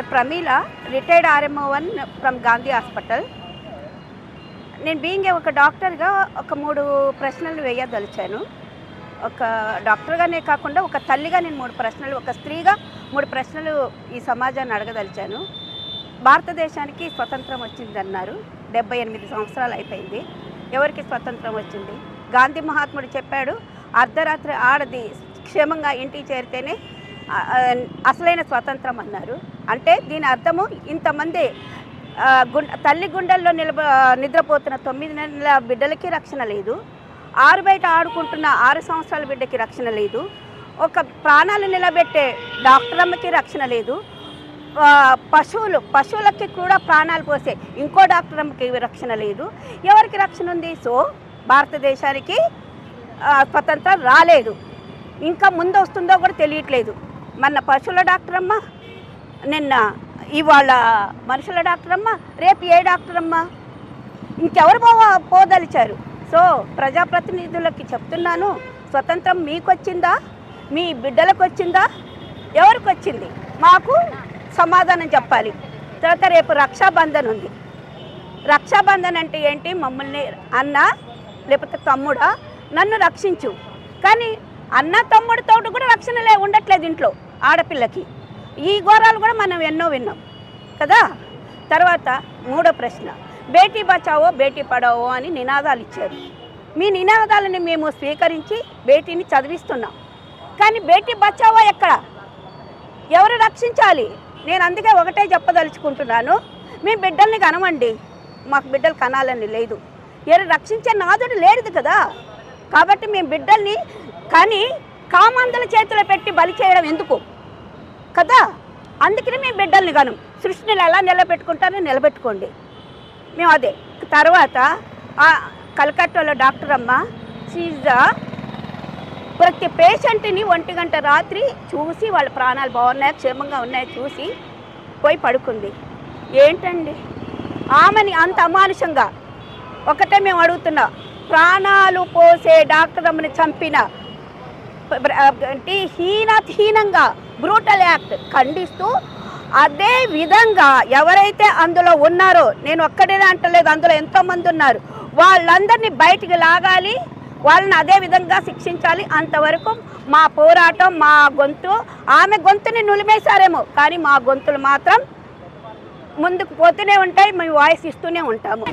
Pramila retired RMO one from Gandhi hospital. నేను being ఒక డాక్టర్గా ఒక మూడు ప్రశ్నలు వేయదలిచాను. ఒక డాక్టర్గానే కాకుండా ఒక తల్లిగా నేను మూడు ప్రశ్నలు ఒక స్త్రీగా మూడు ప్రశ్నలు ఈ సమాజాన్ని అడగదలిచాను. భారతదేశానికి స్వతంత్రం వచ్చిందన్నారు. డెబ్బై ఎనిమిది సంవత్సరాలు అయిపోయింది. ఎవరికి స్వతంత్రం వచ్చింది? గాంధీ మహాత్ముడు చెప్పాడు అర్ధరాత్రి ఆడది క్షేమంగా ఇంటికి చేరితేనే అసలైన స్వాతంత్రం అన్నారు. అంటే దీని అర్థము ఇంతమంది తల్లి గుండెల్లో నిలబ నిద్రపోతున్న తొమ్మిది నెలల బిడ్డలకి రక్షణ లేదు. ఆరు బయట ఆడుకుంటున్న ఆరు సంవత్సరాల బిడ్డకి రక్షణ లేదు. ఒక ప్రాణాలు నిలబెట్టే డాక్టర్ అమ్మకి రక్షణ లేదు. పశువులు పశువులకి కూడా ప్రాణాలు పోసే ఇంకో డాక్టర్ అమ్మకి రక్షణ లేదు. ఎవరికి రక్షణ ఉంది? సో భారతదేశానికి స్వతంత్రం రాలేదు. ఇంకా ముందు వస్తుందో కూడా తెలియట్లేదు. మన పశువుల డాక్టర్ అమ్మ నిన్న ఇవాళ మనుషుల డాక్టర్ అమ్మ రేపు ఏ డాక్టర్ అమ్మ ఇంకెవరు పో పోదలిచారు. సో ప్రజాప్రతినిధులకి చెప్తున్నాను స్వతంత్రం మీకు వచ్చిందా మీ బిడ్డలకు వచ్చిందా ఎవరికి వచ్చింది మాకు సమాధానం చెప్పాలి. తర్వాత రేపు రక్షాబంధన్ ఉంది. రక్షాబంధన్ అంటే ఏంటి? మమ్మల్ని అన్న లేకపోతే తమ్ముడా నన్ను రక్షించు. కానీ అన్న తమ్ముడితో కూడా రక్షణ లే ఉండట్లేదు ఇంట్లో ఆడపిల్లకి. ఈ ఘోరాలు కూడా మనం ఎన్నో విన్నాం. కదా? తర్వాత మూడో ప్రశ్న బేటీ బచావో బేటీ పడావో అని నినాదాలు ఇచ్చారు. మీ నినాదాలని మేము స్వీకరించి బేటీని చదివిస్తున్నాం. కానీ బేటీ బచావో ఎక్కడ? ఎవరు రక్షించాలి? నేను అందుకే ఒకటే చెప్పదలుచుకుంటున్నాను. మీ బిడ్డల్ని కనవండి. మాకు బిడ్డలు కనాలని లేదు. ఎవరు రక్షించే నాదుడు లేడు కదా? కాబట్టి మేము బిడ్డల్ని కానీ కామందల చేతిలో పెట్టి బలి చేయడం ఎందుకు? కదా? అందుకని మేము బిడ్డల్ని కనం సృష్టిని ఎలా నిలబెట్టుకుంటారో నిలబెట్టుకోండి. మేము అదే. తర్వాత కలకట్టలో కలకత్తాలో డాక్టర్ అమ్మ షీజ్ ప్రతి పేషెంట్ని ఒంటి గంట రాత్రి చూసి వాళ్ళ ప్రాణాలు బాగున్నాయి క్షేమంగా ఉన్నాయి చూసి పోయి పడుకుంది. ఏంటండి? ఆమెని అంత అమానుషంగా. ఒకటే మేము అడుగుతున్నా ప్రాణాలు పోసే డాక్టర్ అమ్మని చంపిన అంటే హీనహీనంగా బ్రూటల్ యాక్ట్ ఖండిస్తూ అదే విధంగా ఎవరైతే అందులో ఉన్నారో నేను ఒక్కడే అంటలేదు అందులో ఎంతోమంది ఉన్నారు వాళ్ళందరినీ బయటికి లాగాలి వాళ్ళని అదే విధంగా శిక్షించాలి. అంతవరకు మా పోరాటం మా గొంతు ఆమె గొంతుని నులిమేశారేమో కానీ మా గొంతులు మాత్రం ముందుకు పోతూనే ఉంటాయి మేము వాయిస్ ఇస్తూనే ఉంటాము.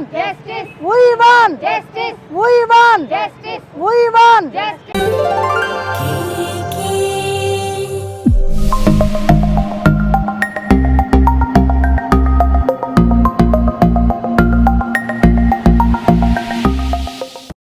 justice. We won. justice. We won. justice. We won. justice.